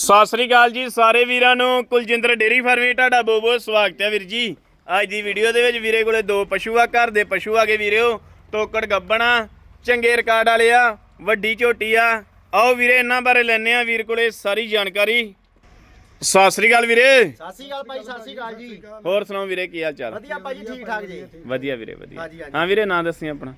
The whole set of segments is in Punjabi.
ਸਤਿ ਸ੍ਰੀ ਅਕਾਲ ਜੀ ਸਾਰੇ ਵੀਰਾਂ ਨੂੰ। ਕੁਲਜਿੰਦਰ ਡੇਰੀ ਫਾਰਮੇ ਤੁਹਾਡਾ ਬਹੁਤ ਬਹੁਤ ਸਵਾਗਤ ਹੈ ਵੀਰ ਜੀ। ਅੱਜ ਦੀ ਵੀਡੀਓ ਦੇ ਵਿੱਚ ਵੀਰੇ ਕੋਲੇ ਦੋ ਪਸ਼ੂ ਆ ਘਰ ਦੇ ਪਸ਼ੂ ਆ ਗਏ ਵੀਰਿਓ। ਤੋਕੜ ਗੱਬਣਾ ਚੰਗੇ ਰਿਕਾਰਡ ਵਾਲੇ ਆ ਵੱਡੀ ਝੋਟੀ ਆ। ਆਓ ਵੀਰੇ ਇਹਨਾਂ ਬਾਰੇ ਲੈਣੇ ਆ ਵੀਰ ਕੋਲੇ ਸਾਰੀ ਜਾਣਕਾਰੀ। ਸਤਿ ਸ੍ਰੀ ਅਕਾਲ ਵੀਰੇ। ਸਤਿ ਸ਼੍ਰੀ ਅਕਾਲ ਭਾਈ ਸਤਿ ਸ਼੍ਰੀ ਅਕਾਲ ਜੀ। ਹੋਰ ਸੁਣਾਓ ਵੀਰੇ ਕੀ ਹਾਲ ਚਾਲ? ਵਧੀਆ ਭਾਈ ਜੀ ਠੀਕ ਠਾਕ ਜੀ। ਵਧੀਆ ਵੀਰੇ ਵਧੀਆ। ਹਾਂ ਵੀਰੇ ਨਾਂ ਦੱਸੀ ਆਪਣਾ।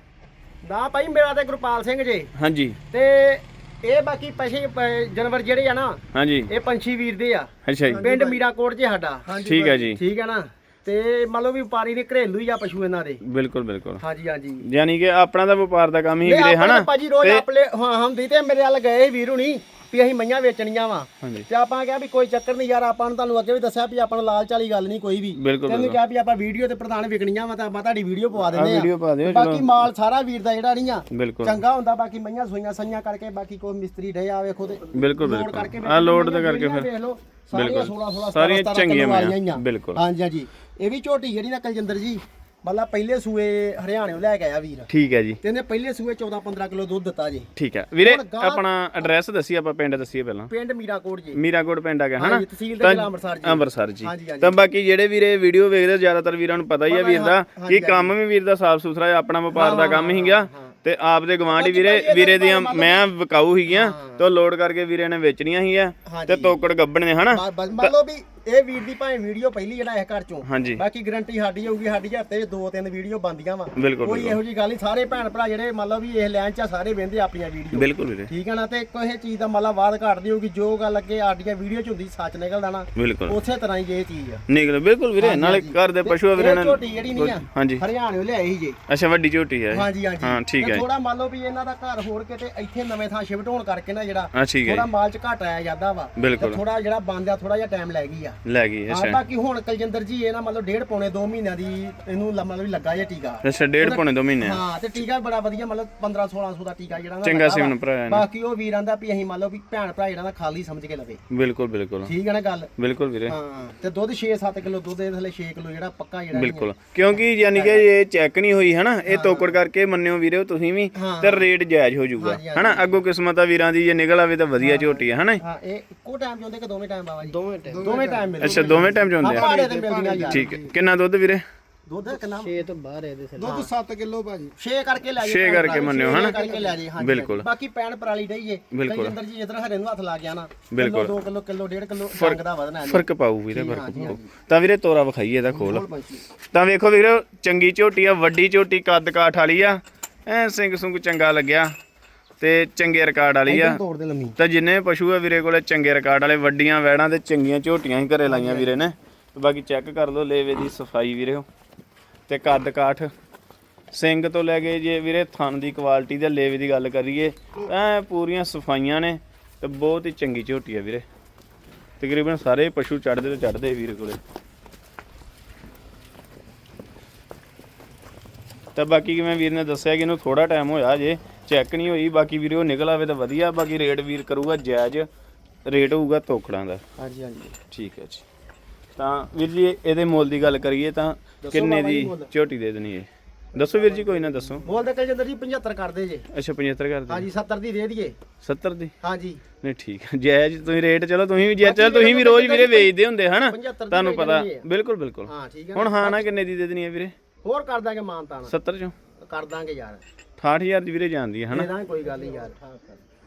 ਨਾ ਭਾਈ ਮੇਰਾ ਤੇ ਗੁਰਪਾਲ ਸਿੰਘ ਜੀ। ਹਾਂਜੀ। ਤੇ ਇਹ ਬਾਕੀ ਪਸ਼ੇ ਪ- ਜਾਨਵਰ ਜਿਹੜੇ ਆ ਨਾ ਹਾਂਜੀ। ਇਹ ਪੰਛੀ ਵੀਰ ਦੇ ਆ। ਅੱਛਾ ਜੀ। ਪਿੰਡ ਮੀਰਾਕੋਟ ਜੇ ਸਾਡਾ। ਠੀਕ ਹੈ ਜੀ। ਠੀਕ ਹੈ ਨਾ? ਤੇ ਮੰਨ ਲਓ ਵੀ ਵਪਾਰੀ ਨੇ ਘਰੇਲੂ ਹੀ ਆ ਪਸ਼ੂ ਇਹਨਾਂ ਦੇ। ਬਿਲਕੁਲ ਬਿਲਕੁਲ। ਹਾਂਜੀ ਹਾਂਜੀ। ਯਾਨੀ ਕਿ ਆਪਣਾ ਤਾਂ ਵਪਾਰ ਦਾ ਕੰਮ ਹੀ ਵੀਰੇ ਹਨਾ? ਤਾਂ ਭਾਜੀ ਰੋਜ਼ ਤੇ- ਆਪਲੇ ਹਾਂ ਹੁੰਦੀ ਤੇ ਮੇਰੇ ਵੱਲ ਗਏ ਵੀਰ ਹੁਣੀ। ਵੀ ਅਸੀਂ ਮਈਆਂ ਵੇਚਣੀਆਂ ਵਾ। ਹਾਂਜੀ। ਤੇ ਆਪਾਂ ਕਿਹਾ ਵੀ ਕੋਈ ਚੱਕਰ ਨਹੀਂ ਯਾਰ ਆਪਾਂ ਨੂੰ ਤੁਹਾਨੂੰ ਅੱਗੇ ਵੀ ਦੱਸਿਆ ਵੀ ਆਪਾਂ ਨੂੰ ਲਾਲਚ ਵਾਲੀ ਗੱਲ ਨਹੀਂ ਕੋਈ ਵੀ। ਬਿਲਕੁਲ ਕਿਹਾ ਵੀ ਆਪਾਂ ਵੀਡੀਓ ਤੇ ਪ੍ਰਧਾਨ ਵਿਕਣੀਆਂ ਵਾ ਤਾਂ ਆਪਾਂ ਤੁਹਾਡੀ ਵੀਡੀਓ ਪਵਾ ਦਿੰਦੇ ਆ। ਪਾ ਦਿਓ ਬਾਕੀ ਚਲੋ ਮਾਲ ਸਾਰਾ ਵੀਰ ਦਾ ਜਿਹੜਾ ਨਹੀਂ ਆ ਬਿਲਕੁਲ। ਚੰਗਾ ਹੁੰਦਾ ਬਾਕੀ ਮਈਆਂ ਸੋਈਆਂ ਸਈਆਂ ਕਰਕੇ ਬਾਕੀ ਕੋਈ ਮਿਸਤਰੀ ਡੇ ਆ ਵੇਖੋ ਤੇ। ਬਿਲਕੁਲ ਲੋਡ ਬਿਲਕੁਲ। ਕਰਕੇ ਆ ਲੋਡ ਦੇ ਕਰਕੇ ਵੇਖ ਫਿਰ। ਲਓ। ਸਾਰੀਆਂ ਬਿਲਕੁਲ। 16 16 ਸਾਰੀਆਂ 17 ਚੰਗੀਆਂ ਮਈਆਂ। ਬਿਲਕੁਲ। ਹਾਂਜੀ ਹਾਂਜੀ। ਇਹ ਵੀ ਝੋਟੀ ਜਿਹੜੀ ਨਾ ਕਲਜਿੰਦਰ ਜੀ ਮਤਲਬ ਪਹਿਲੇ ਸੂਏ ਹਰਿਆਣਿਓਂ ਲੈ ਕੇ ਆਇਆ ਵੀਰ। ਠੀਕ ਹੈ ਜੀ। ਤੇ ਇਹਨੇ ਪਹਿਲੇ ਸੂਏ 14 15 ਕਿਲੋ ਦੁੱਧ ਦਿੱਤਾ ਜੀ। ਠੀਕ ਹੈ। ਵੀਰੇ ਹੁਣ ਆਪਣਾ ਐਡਰੈਸ ਦੱਸੀਏ ਆਪਾਂ ਪਿੰਡ ਦੱਸੀਏ ਪਹਿਲਾਂ। ਪਿੰਡ ਮੀਰਾਕੋਟ ਜੀ। ਮੀਰਾਕੋਟ ਪਿੰਡ ਆ ਗਿਆ ਹਨਾ? ਹਾਂਜੀ, ਤਹਿਸੀਲ ਤੇ ਤਾਂ- ਜ਼ਿਲ੍ਹਾ ਅੰਮ੍ਰਿਤਸਰ ਜੀ। ਅੰਮ੍ਰਿਤਸਰ ਜੀ। ਹਾਂਜੀ, ਹਾਂਜੀ। ਤਾਂ ਬਾਕੀ ਜਿਹੜੇ ਵੀਰੇ ਵੀਡੀਓ ਵੇਖਦੇ ਜ਼ਿਆਦਾਤਰ ਵੀਰਾਂ ਨੂੰ ਪਤਾ ਹੀ ਆ ਪਤਾ ਵੀਰ ਦਾ ਕਿ ਹਾਂਜੀ, ਕੰਮ ਵੀ ਵੀਰ ਦਾ ਸਾਫ਼ ਸੁਥਰਾ ਹੈ ਆਪਣਾ ਵਪਾਰ ਦਾ ਕੰਮ ਹਾਂ। ਤੇ ਆਪ ਦੇ ਗਵਾਂਢੀ ਵੀਰੇ ਵੀਰੇ ਦੀਆਂ ਮੈਂ ਵਿਕਾਊ ਹੀਗੀਆਂ। ਤੇ ਲੋਡ ਕਰਕੇ ਵੀਰੇ ਨੇ ਵੇਚਣੀਆਂ ਹਾਂਜੀ। ਤੇ ਤੋਕੜ ਗੱਬਣ ਨੇ ਹਨਾ ਬਸ ਮੰਨ ਲਓ ਵੀ ਇਹ ਵੀਰ ਦੀ ਭਾਵੇਂ ਵੀਡੀਓ ਪਹਿਲੀ ਜਿਹੜਾ ਇਹ ਘਰ ਚੋਂ ਹਾਂਜੀ। ਬਾਕੀ ਗਾਰੰਟੀ ਸਾਡੀ ਹੋਊਗੀ ਸਾਡੀ ਹਫ਼ਤੇ 'ਚ ਦੋ ਤਿੰਨ ਵੀਡੀਓ ਬੰਦੀਆਂ ਵਾ। ਬਿਲਕੁਲ ਕੋਈ ਬਿਲਕੁਲ। ਇਹੋ ਜੀ ਗੱਲ ਨਹੀਂ ਸਾਰੇ ਭੈਣ ਭਰਾ ਜਿਹੜੇ ਮੰਨ ਲਓ ਵੀ ਇਹ ਲਾਈਨ 'ਚ ਆ, ਸਾਰੇ ਵੇਂਦੇ ਆਪਣੀਆਂ ਵੀਡੀਓ। ਬਿਲਕੁਲ ਵੀਰੇ। ਠੀਕ ਹੈ ਨਾ ਤੇ ਕੋਈ ਇਹ ਚੀਜ਼ ਦਾ ਮਤਲਬ ਬਾਤ ਘਟਦੀ ਹੋਊਗੀ ਜੋ ਗੱਲ ਅੱਗੇ ਸਾਡੀਆਂ ਵੀਡੀਓ 'ਚ ਹੁੰਦੀ ਸੱਚ ਨਿਕਲਦਾ ਨਾ ਬਿਲਕੁਲ। ਉਸੇ ਤਰ੍ਹਾਂ ਹੀ ਇਹ ਚੀਜ਼ ਆ। ਨਿਕਲ ਬਿਲਕੁਲ ਵੀਰੇ ਨਾਲੇ। ਘਰ ਦੇ ਪਸ਼ੂ ਆ ਵੀਰੇ ਇਹ ਝੋਟੀ ਜਿਹੜੀ ਨਹੀਂ ਆ ਹਾਂਜੀ। ਹਰਿਆਣਿਓਂ ਲਿਆਈ ਜੀ। ਅੱਛਾ ਵੱਡੀ ਝੋਟੀ ਹੈ। ਹਾਂਜੀ ਹਾਂਜੀ। ਹਾਂ ਠੀਕ ਹੈ ਥੋੜਾ ਮੰਨ ਲਓ ਵੀ ਇਹਨਾਂ ਦਾ ਘਰ ਹੋੜ ਕੇ ਤੇ ਇੱਥੇ ਨਵੇਂ ਥਾਂ ਸ਼ਿਫਟ ਹੋਣ ਕਰਕੇ ਨਾ ਜਿਹੜਾ ਹਾਂ ਠੀਕ ਹੈ ਥੋੜਾ ਮਾਲ 'ਚ ਘਟ ਆਇਆ ਜਾਂਦਾ ਵਾ। ਬਿਲਕੁਲ। ਥੋੜਾ ਜਿਹੜਾ ਬੰਦ ਆ ਥੋੜਾ ਜਿਹਾ ਟਾਈਮ ਲੈ ਗਈ ਆ। ਲੈ ਗਈ ਹਾਂ ਅੱਛਾ। ਬਾਕੀ ਹੁਣ ਕਲਜਿੰਦਰ ਜੀ ਇਹ ਨਾ ਮਤਲਬ ਡੇਢ ਪੌਣੇ 2 ਮਹੀਨਿਆਂ ਦੀ ਇਹਨੂੰ ਲ- ਮਤਲਬ ਵੀ ਲੱਗਾ ਜੇ ਟੀਕਾ। ਅੱਛਾ ਡੇਢ ਪੌਣੇ ਦੋ ਮਹੀਨੇ। ਹਾਂ ਤੇ ਟੀਕਾ ਵੀ ਬੜਾ ਵਧੀਆ ਮਤਲਬ 15 1600 ਦਾ ਟੀਕਾ ਜਿਹੜਾ ਨਾ ਚੰਗਾ ਲੱਗਾ ਸੀ। ਮੈਨੂੰ ਭਰਾ ਨੇ ਬਾਕੀ ਉਹ ਵੀਰਾਂ ਦਾ ਵੀ ਅਸੀਂ ਮੰਨ ਲਓ ਵੀ ਭੈਣ ਭਰਾ ਜਿਹੜਾ ਨਾ ਖਾਲੀ ਸਮਝ ਕੇ ਲਵੇ। ਬਿਲਕੁਲ ਬਿਲਕੁਲ। ਠੀਕ ਹੈ ਨਾ ਗੱਲ? ਬਿਲਕੁਲ ਵੀਰੇ। ਹਾਂ ਤੇ ਦੁੱਧ 6-7 ਕਿਲੋ ਦੁੱਧ ਦੇ ਥੱਲੇ 6 ਕਿਲੋ ਜਿਹੜਾ ਪੱਕਾ ਜਿਹੜਾ ਬਿਲਕੁਲ। ਕਿਉਂਕਿ ਯਾਨੀ ਕਿ ਇਹ ਚੈੱਕ ਨਹੀਂ ਹੋਈ ਹਨਾ ਇਹ ਤੋਕੜ ਕਰਕੇ ਮੰਨਿਓ ਵੀਰੇ ਤੁਸੀਂ ਵੀ ਹਾਂ। ਤੇ ਰੇਟ ਜਾਇਜ਼ ਹੋ ਜਾਊਗਾ। ਹਾਂਜੀ, ਹਾਂਜੀ। ਹਨਾ ਅੱਗੋਂ ਕਿਸਮਤ ਆ ਵੀਰਾਂ ਦੀ ਜੇ ਨਿਕਲ ਆਵੇ ਤਾਂ ਵਧੀਆ ਝੋਟੀ ਹੈ ਹਨਾ? ਹਾਂ ਇਹ ਇੱਕੋ ਟਾਈਮ ਹੁੰਦੇ ਕਿ ਦੋਵੇਂ ਟਾਈਮ ਬਾਬਾ ਜੀ? ਦੋਵੇਂ ਟਾਈਮ ਦੋਵੇਂ ਟਾਈਮ ਮਿਲਦੇ ਅੱਛਾ ਦੋਵੇਂ ਟਾਈਮ ਚ ਹੁੰਦੇ ਆ। ਭਾੜੇ ਤੇ ਮਿਲਦੀਆਂ ਯਾਰ। ਠੀਕ ਹੈ। ਕਿੰਨਾ ਦੁੱਧ ਵੀਰੇ? ਦੁੱਧ ਕਿੰਨਾ 6 ਤੋਂ ਬਾਹਰ ਇਹਦੇ ਸੇ ਦੁੱਧ 7 ਕਿਲੋ ਭਾਜੀ। 6 ਕਰਕੇ ਲੈ ਜੀ ਛੇ ਕਰਕੇ ਮੰਨਿਓ, ਹਨਾ? ਕਰਕੇ ਲੈ ਜੀ ਹਾਂਜੀ। ਬਿਲਕੁਲ। ਬਾਕੀ ਪੈਣ ਪਰਾਲੀ ਡਈਏ ਬਿਲਕੁਲ। ਅੰਦਰ ਜੀ ਜਿੱਧਰ ਹਰੇ ਨੂੰ ਹੱਥ ਲਾ ਗਿਆ ਨਾ ਬਿਲਕੁਲ। 2 ਕਿਲੋ ਕਿਲੋ 1.5 ਕਿਲੋ ਰੰਗ ਦਾ ਵਧਣਾ। ਫ਼ਰਕ ਪਾਊ ਵੀਰੇ ਫ਼ਰਕ ਪਾਊ। ਤਾਂ ਵੀਰੇ ਤੋਰਾ ਵਿਖਾਈਏ ਇਹਦਾ ਖੋਲ। ਤਾਂ ਵੇਖੋ ਵੀਰੇ ਚੰਗੀ ਝੋਟੀ ਆ ਵੱਡੀ ਝੋਟੀ ਕੱਦ ਕਾਠ ਵਾਲੀ ਆ। ਐ ਸਿੰਘ ਸੁੰਗ ਚੰਗਾ ਲੱਗਿਆ। ਤੇ ਚੰਗੇ ਰਿਕਾਰਡ ਵਾਲੀ ਆ। ਤੋੜ ਦੇ ਲੰਮੀ। ਤਾਂ ਜਿੰਨੇ ਪਸ਼ੂ ਆ ਵੀਰੇ ਕੋਲੇ ਚੰਗੇ ਰਿਕਾਰਡ ਵਾਲੇ ਵੱਡੀਆਂ ਵੈੜਾਂ ਤੇ ਚੰਗੀਆਂ ਝੋਟੀਆਂ ਹੀ ਘਰੇ ਲਾਈਆਂ ਵੀਰੇ ਨੇ। ਤੇ ਬਾਕੀ ਚੈੱਕ ਕਰ ਲਓ ਲੇਵੇ ਦੀ ਸਫ਼ਾਈ ਵੀਰੇ ਤੇ ਕੱਦ ਕਾਠ। ਸਿੰਘ ਤੋਂ ਲੈ ਕੇ ਜੇ ਵੀਰੇ ਥਣ ਦੀ ਕੁਆਲਿਟੀ ਤੇ ਲੇਵੇ ਦੀ ਗੱਲ ਕਰੀਏ ਐ ਪੂਰੀਆਂ ਸਫਾਈਆਂ ਨੇ ਤੇ ਬਹੁਤ ਹੀ ਚੰਗੀ ਝੋਟੀ ਆ ਵੀਰੇ। ਤਕਰੀਬਨ ਸਾਰੇ ਪਸ਼ੂ ਚੜਦੇ ਤੇ ਚੜਦੇ ਵੀਰੇ ਕੋਲੇ। ਤਾਂ ਬਾਕੀ ਕਿਵੇਂ ਵੀਰ ਨੇ ਦੱਸਿਆ ਕਿ ਇਹਨੂੰ ਥੋੜਾ ਟਾਈਮ ਹੋਇਆ ਜੇ ਚੈੱਕ ਨਹੀਂ ਹੋਈ ਬਾਕੀ ਵੀਰੇ ਉਹ ਨਿਕਲ ਆਵੇ ਤਾਂ ਵਧੀਆ ਬਾਕੀ ਰੇਟ ਵੀਰ ਕਰੂਗਾ ਜਾਇਜ਼ ਰੇਟ ਹੋਊਗਾ ਤੋਕੜਾਂ ਦਾ। ਹਾਂਜੀ ਹਾਂਜੀ। ਠੀਕ ਹੈ ਜੀ। ਤਾਂ ਵੀਰ ਜੀ ਇਹਦੇ ਮੁੱਲ ਦੀ ਗੱਲ ਕਰੀਏ ਤਾਂ ਕਿੰਨੇ ਦੀ ਮੁੱਲ। ਝੋਟੀ ਦੇ ਦੇਣੀ ਹੈ ਦੱਸੋ ਵੀਰ ਜੀ ਕੋਈ ਨਾ ਦੱਸੋ। ਬੋਲਦੇ ਕਈ ਜਿੰਦਰ ਜੀ 75 ਕਰਦੇ ਜੇ। ਅੱਛਾ 75 ਕਰ ਦੇ। ਹਾਂਜੀ 70 ਦੀ ਦੇ ਦਈਏ। 70 ਦੀ? ਹਾਂਜੀ। ਨਹੀਂ ਠੀਕ ਹੈ। ਜਾਇਜ਼ ਤੁਸੀਂ ਰੇਟ ਚਲੋ ਤੁਸੀਂ ਵੀ ਜਾਇਜ਼ ਚਲੋ ਤੁਸੀਂ ਵੀ ਰੋਜ਼ ਵੀਰੇ ਵੇਚਦੇ ਹੁੰਦੇ ਹਨਾ? 75 ਦੀ ਤੁਹਾਨੂੰ ਪਤਾ। ਬਿਲਕੁਲ ਬਿਲਕੁਲ। ਹਾਂ ਠੀਕ ਹੈ ਹੁਣ ਹਾਂ ਨਾ ਕਿੰਨੇ ਦੀ ਦੇ ਦੇਣੀ ਹੈ ਵੀਰੇ? ਹੋਰ ਕਰ ਦਾਂਗੇ ਮਾਨ ਤਾਨ। 70 ਚੋਂ? ਕਰ ਦਾਂਗੇ ਯਾਰ। 68000 ਦੀ ਵੀਰੇ ਜਾਂਦੀ ਹੈ ਹਨਾ? ਦਾਂਗੇ ਕੋਈ ਗੱਲ ਨਹੀਂ ਯਾਰ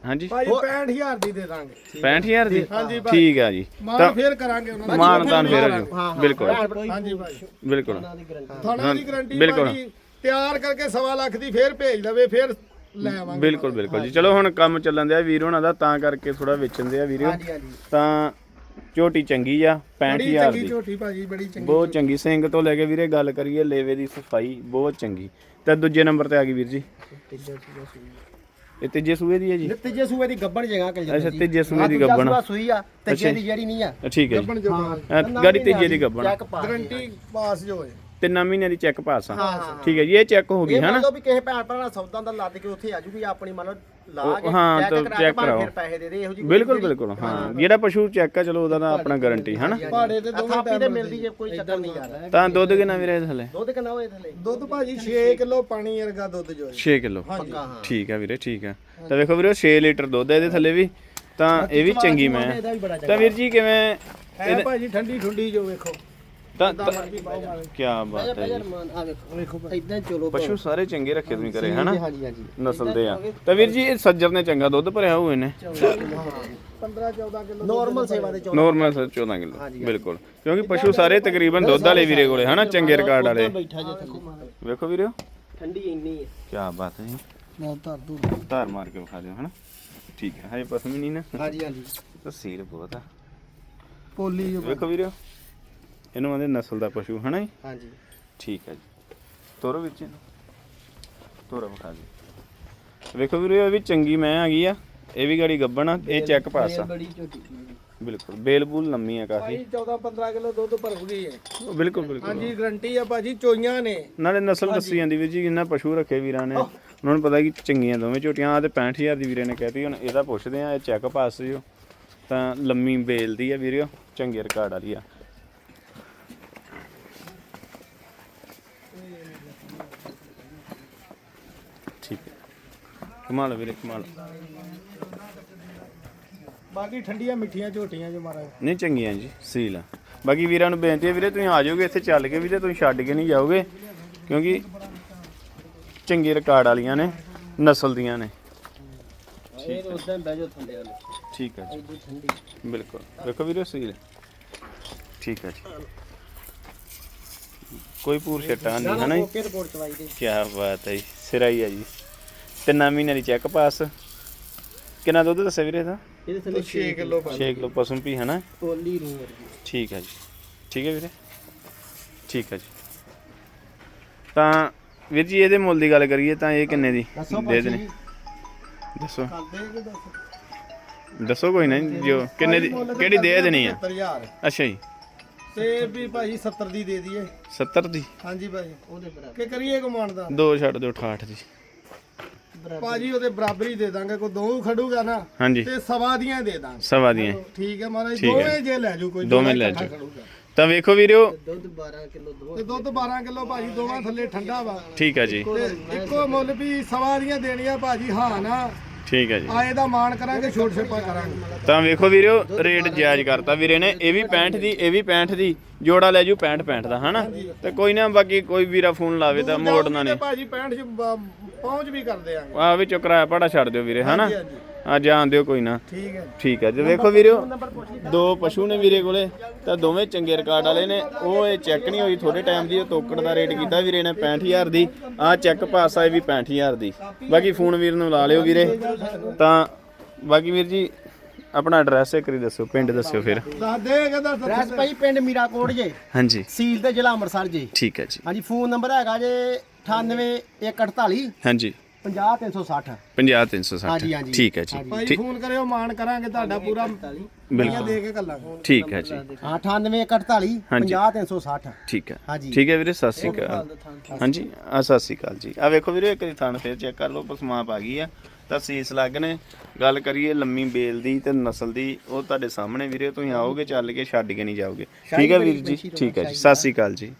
ਹਾਂਜੀ। ਭਾਜੀ 65000 ਦੀ ਦੇ ਦਾਂਗੇ। 65000 ਦੀ? ਹਾਂਜੀ ਠੀਕ ਆ ਜੀ। ਮਾਨ ਫੇਰ ਕਰਾਂਗੇ ਉਹਨਾਂ ਦਾ। ਮਾਨ ਤਾਨ ਫੇਰ ਹਾਂ, ਜੀ। ਹਾਂ। ਬਿਲਕੁਲ। ਹਾਂਜੀ ਭਾਈ। ਬਿਲਕੁਲ। ਥਾਣਾ ਦੀ ਗਾਰੰਟੀ ਬਿਲਕੁਲ। ਤਿਆਰ ਕਰਕੇ ਸਵਾ ਲੱਖ ਦੀ ਫੇਰ ਭੇਜ ਲਵੇ ਫੇਰ ਲੈ ਆਵਾਂਗੇ। ਬਿਲਕੁਲ ਬਿਲਕੁਲ ਜੀ। ਚਲੋ ਹੁਣ ਕੰਮ ਚੱਲਣ ਦਿਆ ਵੀਰ ਹੋਣਾ ਦਾ ਤਾਂ ਕਰਕੇ ਥੋੜਾ ਵੇਚਣ ਦਿਆ ਵੀਰੋ। ਹਾਂਜੀ ਹਾਂਜੀ। ਤਾਂ ਝੋਟੀ ਚੰਗੀ ਆ ਬੜੀ 65000 ਚੰਗੀ ਦੀ। ਝੋਟੀ ਭਾਜੀ ਬੜੀ ਚੰਗੀ ਬਹੁਤ ਚੰਗੀ ਸਿੰਘ ਤੋਂ ਲੈ ਕੇ ਵੀਰੇ ਗੱਲ ਕਰੀਏ ਲੇਵੇ ਦੀ ਸਫ਼ਾਈ ਬਹੁਤ ਚੰਗੀ। ਤੇ ਦੂਜੇ ਨੰਬਰ ਤੇ ਆ ਗਈ ਵੀਰ ਜੀ। ਇਹ ਤੀਜੇ ਸੂਏ ਦੀ ਹੈ ਜੀ? ਨਿੱਤ ਜੇ ਸੂਏ ਦੀ ਗੱਬਣ ਜਗਾ ਕੇ ਅੱਛਾ ਤੀਜੇ ਸੂਏ ਦੀ ਗੱਬਣ। ਗੱਬਣ ਸੂਈ ਆ ਤੇ ਜਿਹੜੀ ਜਿਹੜੀ ਨਹੀਂ ਆ। ਠੀਕ ਹੈ ਜੀ। ਗੱਬਣ ਜੋ ਅ, ਗਾੜੀ ਤੀਜੇ ਦੀ ਗੱਬਣ। ਗਾਰੰਟੀ ਪਾਸ ਜੋ ਹੋਏ। ਤਿੰਨਾਂ ਮਹੀਨਿਆਂ ਦੀ ਚੈੱਕ ਪਾਸ ਆ। ਹਾਂ ਹਾਂ। ਠੀਕ ਹੈ ਜੀ ਇਹ ਚੈੱਕ ਹੋ ਗਈ ਇਹ ਮੰਨ ਹਨਾ? ਲਓ ਵੀ ਕਿਸੇ ਭੈਣ ਭਰਾ ਨਾਲ ਸੌਦਾ ਦਾ ਲੱਦ ਕੇ ਉੱਥੇ ਆ ਜੂਗੀ ਆਪਣੀ ਮੰਨ ਲਓ ਲਾ ਕੇ ਹਾਂ, check ਤਾਂ ਕਰਾ ਕੇ check ਭਾਵੇਂ ਕਰਾਓ। ਫਿਰ ਪੈਸੇ ਦੇ ਦੇ ਇਹੋ ਜਿਹੀ ਬਿਲਕੁਲ ਬਿਲਕੁਲ ਹਾਂ। ਜਿਹੜਾ ਪਸ਼ੂ ਚੈੱਕ ਆ ਚਲੋ ਉਹਦਾ ਤਾਂ ਆਪਣਾ ਗਾਰੰਟੀ ਹਨਾ? ਪਹਾੜੇ ਤੇ ਦੋਵੇਂ ਥਾਪੀ ਤੇ ਮਿਲਦੀ ਜੇ ਕੋਈ ਚੱਕਰ ਨਹੀਂ ਯਾਰ ਤਾਂ ਦੁੱਧ ਕਿੰਨਾ ਵੀਰੇ ਥੱਲੇ? ਦੁੱਧ ਕਿੰਨਾ ਹੋਏ ਥੱਲੇ? ਦੁੱਧ ਭਾਜੀ 6 ਕਿਲੋ ਪਾਣੀ ਵਰਗਾ ਦੁੱਧ ਜੋ ਹੈ। 6 ਕਿਲੋ। ਪੱਕਾ ਹਾਂ। ਠੀਕ ਆ ਵੀਰੇ ਠੀਕ ਆ। ਤਾਂ ਵੇਖੋ ਵੀਰੇ 6 ਲੀਟਰ ਦੁੱਧ ਆ ਇਹਦੇ ਥੱਲੇ ਵੀ ਤਾਂ ਇਹ ਵੀ ਚੰਗੀ ਮੈਂ। ਤਾਂ ਵੀਰ ਜੀ ਕਿਵੇਂ ਹੈ ਭਾਜੀ ਠੰਡੀ ਠੁੰਡੀ ਜੋ ਵੇਖੋ। ਤਾਂ ਕੀ ਬਾਤ ਹੈ ਜੀ। ਆ ਵੇਖੋ ਵੇਖੋ ਇਦਾਂ ਚਲੋ ਪਸ਼ੂ ਸਾਰੇ ਚੰਗੇ ਰੱਖੇ ਤੁਸੀਂ ਕਰੇ ਹਨਾ? ਹਾਂਜੀ ਹਾਂਜੀ। ਨਸਲ ਦੇ ਆ। ਤਾਂ ਵੀਰ ਜੀ ਇਹ ਸੱਜਰ ਨੇ ਚੰਗਾ ਦੁੱਧ ਭਰਿਆ ਹੋਏ ਨੇ 15 14 ਕਿਲੋ ਨਾਰਮਲ ਸੇਵਾ ਦੇ ਚੌਦਾਂ ਨੋਰਮਲ ਸਰ 14 ਕਿਲੋ ਬਿਲਕੁਲ। ਕਿਉਂਕਿ ਪਸ਼ੂ ਸਾਰੇ ਤਕਰੀਬਨ ਦੁੱਧ ਵਾਲੇ ਵੀਰੇ ਕੋਲੇ ਹਨਾ? ਚੰਗੇ ਰਿਕਾਰਡ ਵਾਲੇ। ਵੇਖੋ ਵੀਰੇ। ਠੰਡੀ ਇੰਨੀ ਹੈ। ਕੀ ਬਾਤ ਹੈ ਜੀ। ਬਹੁਤ ਧਰ ਦੂ ਧਾਰ ਮਾਰ ਕੇ ਵਿਖਾ ਦਿਓ ਹਨਾ? ਠੀਕ ਹੈ ਹਜੇ ਪਸਮ ਹੀ ਨਹੀਂ ਨਾ। ਹਾਂਜੀ ਹਾਂਜੀ। ਤਸਵੀਰ ਬਹੁਤ ਆ। ਪੋਲੀ ਵੇਖੋ ਵੀਰੇ। ਇਹਨੂੰ ਆਂਦੇ ਨਸਲ ਦਾ ਪਸ਼ੂ ਹਨਾ ਜੀ? ਹਾਂਜੀ। ਠੀਕ ਹੈ ਜੀ। ਤੋਰੋ ਵਿੱਚ ਤੋਰੋ ਵਿਖਾ ਦਿਓ। ਵੇਖੋ ਵੀਰੇ ਇਹ ਵੀ ਚੰਗੀ ਮੈਂ ਆ ਗਈ ਆ। ਇਹ ਵੀ ਗਾੜੀ ਗੱਬਣ ਆ ਇਹ ਚੈੱਕ ਪਾਸ ਆ। ਬੜੀ ਝੋਟੀ ਬਿਲਕੁਲ ਬੇਲ ਬੂਲ ਲੰਮੀ ਆ ਕਾਫੀ। ਭਾਈ 14 15 ਕਿਲੋ ਦੁੱਧ ਭਰੂਗੀ ਹੈ ਬਿਲਕੁਲ ਬਿਲਕੁਲ। ਹਾਂਜੀ ਗਰੰਟੀ ਆ ਭਾਜੀ ਚੋਈਆਂ ਨੇ। ਨਾਲੇ ਨਸਲ ਦੱਸੀ ਜਾਂਦੀ ਵੀਰ ਜੀ ਜਿੰਨਾ ਪਸ਼ੂ ਰੱਖੇ ਵੀਰਾਂ ਨੇ। ਉਹਨਾਂ ਨੂੰ ਪਤਾ ਕਿ ਚੰਗੀਆਂ ਦੋਵੇਂ ਝੋਟੀਆਂ ਆ ਤੇ 65000 ਦੀ ਵੀਰੇ ਨੇ ਕਹਿਤੀ ਹੁਣ ਇਹਦਾ ਪੁੱਛਦੇ ਆ ਇਹ ਚੈੱਕ ਪਾਸ ਜੋ ਤਾਂ ਲੰਮੀ ਬੇਲ ਦੀ ਆ ਵੀਰਿਓ ਚੰਗੇ ਰਿਕਾਰਡ ਵਾਲੀ ਆ। ਕਮਾਲ ਵੀਰੇ ਕਮਾਲ। ਬਾਕੀ ਠੰਡੀਆਂ ਮਿੱਠੀਆਂ ਝੋਟੀਆਂ ਜੋ ਮਾਰਾ ਨਹੀਂ ਚੰਗੀਆਂ ਜੀ ਸੀਲ ਆ। ਬਾਕੀ ਵੀਰਾਂ ਨੂੰ ਬੇਨਤੀ ਹੈ ਵੀਰੇ ਤੁਸੀਂ ਆ ਜਾਓਗੇ ਇੱਥੇ ਚੱਲ ਕੇ ਵੀਰੇ ਤੁਸੀਂ ਛੱਡ ਕੇ ਨਹੀਂ ਜਾਓਗੇ ਕਿਉਂਕਿ ਚੰਗੇ ਰਿਕਾਰਡ ਵਾਲੀਆਂ ਨੇ ਨਸਲ ਦੀਆਂ ਨੇ। ਇਹ ਉਦਾਂ ਬਹਿ ਜਾ ਥੱਲੇ ਵਾਲੇ। ਠੀਕ ਹੈ ਜੀ। ਠੰਡੀ। ਬਿਲਕੁਲ। ਦੇਖੋ ਵੀਰੇ ਸੀਲ। ਠੀਕ ਹੈ ਜੀ। ਕੋਈ ਪੂਰ ਛਟਾ ਨਹੀਂ ਹੈ ਨਾ ਜੀ? ਕੀ ਬਾਤ ਹੈ ਜੀ ਸਿਰਾਈ ਹੈ ਜੀ। ਤਿੰਨਾਂ ਮਹੀਨੇ ਦੀ ਚੈੱਕ ਪਾਸ ਕਿੰਨਾ ਦੁੱਧ ਦੱਸਿਆ ਵੀਰੇ ਦਾ ਇਹਦੇ ਥੱਲੇ 6 ਕਿਲੋ 6 ਕਿਲੋ ਪਸਮ ਪੀ ਹੈ ਨਾ ਪੋਲੀ ਰੂ ਵਰਗੀ। ਠੀਕ ਹੈ ਜੀ। ਠੀਕ ਹੈ ਵੀਰੇ? ਠੀਕ ਹੈ ਜੀ। ਤਾਂ ਵੀਰ ਜੀ ਇਹਦੇ ਮੁੱਲ ਦੀ ਗੱਲ ਕਰੀਏ ਤਾਂ ਇਹ ਕਿੰਨੇ ਦੀ? ਦੇ ਦੇਣੇ। ਦੱਸੋ। ਦੱਸ? ਦੱਸੋ ਕੋਈ ਨਾ ਜੀ, ਕਿੰਨੇ ਦੀ ਕਿਹੜੀ ਦੇ ਦੇਣੀ ਆ? 70000 ਅੱਛਾ ਜੀ। ਤੇ ਵੀ ਭਾਜੀ 70 ਦੀ ਦੇ ਦਈਏ। 70 ਦੀ? ਹਾਂਜੀ ਭਾਜੀ ਉਹਦੇ ਬਰਾਬਰ। ਕਿ ਕਰੀਏ ਕਮਾਂਡ ਦਾ? ਦੋ ਛੱਡ ਦਿਓ 68 ਦੀ। ਭਾਜੀ ਉਹਦੇ ਬਰਾਬਰੀ ਦੇ ਦਾਂਗੇ ਕੋਈ ਦੋ ਖੜੂਗਾ ਨਾ ਹਾਂਜੀ। ਤੇ ਸਵਾ ਦੀਆਂ ਦੇ ਦਾਂਗੇ। ਸਵਾ ਦੀਆਂ। ਠੀਕ ਹੈ ਮਹਾਰਾਜ ਠੀਕ ਹੈ। ਦੋਵੇਂ ਜੇ ਲੈ ਜੂ ਕੋਈ ਦੋਵੇਂ ਲੈ ਇਕੱਠਾ ਜਾਓ। ਖੜੂਗਾ। ਤਾਂ ਵੇਖੋ ਵੀਰਿਓ। ਦੁੱਧ 12 ਕਿਲੋ ਦੋ ਤੇ ਦੁੱਧ 12 ਕਿਲੋ ਭਾਜੀ ਦੋਵਾਂ ਥੱਲੇ ਠੰਡਾ ਵਾ। ਠੀਕ ਹੈ ਜੀ। ਤੇ ਇੱਕੋ ਮੁੱਲ ਵੀ ਸਵਾ ਦੀਆਂ ਦੇਣੀਆਂ ਭਾਜੀ ਹਾਂ ਨਾ। ਠੀਕ ਹੈ ਜੀ। ਆਏ ਦਾ ਮਾਣ ਕਰਾਂਗੇ ਛੋਟ ਛੇਪਾ ਕਰਾਂਗੇ। ਤਾਂ ਵੇਖੋ ਵੀਰਿਓ ਰੇਟ ਜਾਇਜ਼ ਕਰਤਾ ਵੀਰੇ ਨੇ। ਇਹ ਵੀ 65 ਦੀ ਇਹ ਵੀ 65 ਦੀ। ਜੋੜਾ ਲੈ ਜੂ 65 65 ਦਾ ਹਨਾ? ਤੇ ਕੋਈ ਨਾ ਬਾਕੀ ਕੋਈ ਵੀਰਾ ਫੋਨ ਲਾਵੇ ਤਾਂ ਮੋੜਨਾ ਨਹੀਂ। ਭਾਜੀ 65 ਚ ਪਹੁੰਚ ਵੀ ਕਰ ਦਿਆਂਗੇ। ਆ ਵਿੱਚੋਂ ਕਿਰਾਇਆ ਭਾੜਾ ਛੱਡ ਦਿਓ ਵੀਰੇ ਹਨਾ? ਆ ਜਾਣ ਦਿਓ ਕੋਈ ਨਾ। ਠੀਕ ਹੈ। ਠੀਕ ਹੈ ਜੀ ਵੇਖੋ ਵੀਰਿਓ ਦੋ ਪਸ਼ੂ ਨੇ ਵੀਰੇ ਕੋਲੇ ਤਾਂ ਦੋਵੇਂ ਚੰਗੇ ਰਿਕਾਰਡ ਵਾਲੇ ਨੇ। ਉਹ ਇਹ ਚੈੱਕ ਨਹੀਂ ਹੋਈ ਥੋੜੇ ਟਾਈਮ ਦੀ ਉਹ ਤੋਕੜ ਦਾ ਰੇਟ ਕੀਤਾ ਵੀਰੇ ਨੇ 65000 ਦੀ। ਆ ਚੈੱਕ ਪਾਸ ਆਏ ਵੀ 65000 ਦੀ। ਬਾਕੀ ਫੋਨ ਵੀਰ ਨੂੰ ਲਾ ਲਿਓ ਵੀਰੇ। ਤਾਂ ਬਾਕੀ ਵੀਰ ਜੀ ਆਪਣਾ ਐਡਰੈਸ ਇੱਕ ਵਾਰੀ ਦੱਸੋ ਪਿੰਡ ਦੱਸਿਓ ਫਿਰ। ਦੱਸ ਦੇ ਕਹਿੰਦਾ ਰੈਸ ਭਾਈ ਪਿੰਡ ਮੀਰਾਕੋਟ ਜੇ। ਹਾਂਜੀ। ਸੀਲ ਤੇ ਜ਼ਿਲ੍ਹਾ ਅੰਮ੍ਰਿਤਸਰ ਜੇ। ਠੀਕ ਹੈ ਜੀ। ਹਾਂਜੀ ਫੋਨ ਨੰਬਰ ਹੈਗਾ ਜੇ 98148 ਹਾਂਜੀ। 50360 50360 ਹਾਂਜੀ, ਹਾਂਜੀ। ਠੀਕ ਹੈ ਜੀ। ਭਾਈ ਠੀਕ। ਫੋਨ ਕਰਿਓ ਮਾਣ ਕਰਾਂਗੇ ਤੁਹਾਡਾ ਪੂਰਾ। ਬਿਲਕੁਲ। ਦੇ ਕੇ ਕੱਲਾ। ਠੀਕ ਹੈ ਜੀ। ਹਾਂ 98148 ਹਾਂਜੀ। 50360 ਠੀਕ ਹੈ। ਹਾਂਜੀ। ਠੀਕ ਹੈ ਵੀਰੇ ਸਤਿ ਸ਼੍ਰੀ ਅਕਾਲ। ਹਾਂਜੀ ਆ ਸਤਿ ਸ਼੍ਰੀ ਅਕਾਲ ਜੀ। ਆ ਵੇਖੋ ਵੀਰੇ ਇੱਕ ਵਾਰੀ ਥਣ ਫੇਰ ਚੈੱਕ ਕਰ ਲਓ ਪਸਮਾਪ ਆ ਗਈ ਆ। ਤਾਂ ਸੀਸ ਲੱਗ ਨੇ। ਗੱਲ ਕਰੀਏ ਲੰਮੀ ਬੇਲ ਦੀ ਤੇ ਨਸਲ ਦੀ ਉਹ ਤੁਹਾਡੇ ਸਾਹਮਣੇ ਵੀਰੇ ਤੁਸੀਂ ਆਓਗੇ ਚੱਲ ਕੇ ਛੱਡ ਕੇ ਨਹੀਂ ਜਾਓਗੇ। ਠੀਕ ਹੈ ਵੀਰ ਜੀ। ਠੀਕ ਹੈ ਜੀ। ਸਤਿ ਸ਼੍ਰੀ ਅਕਾਲ ਜੀ।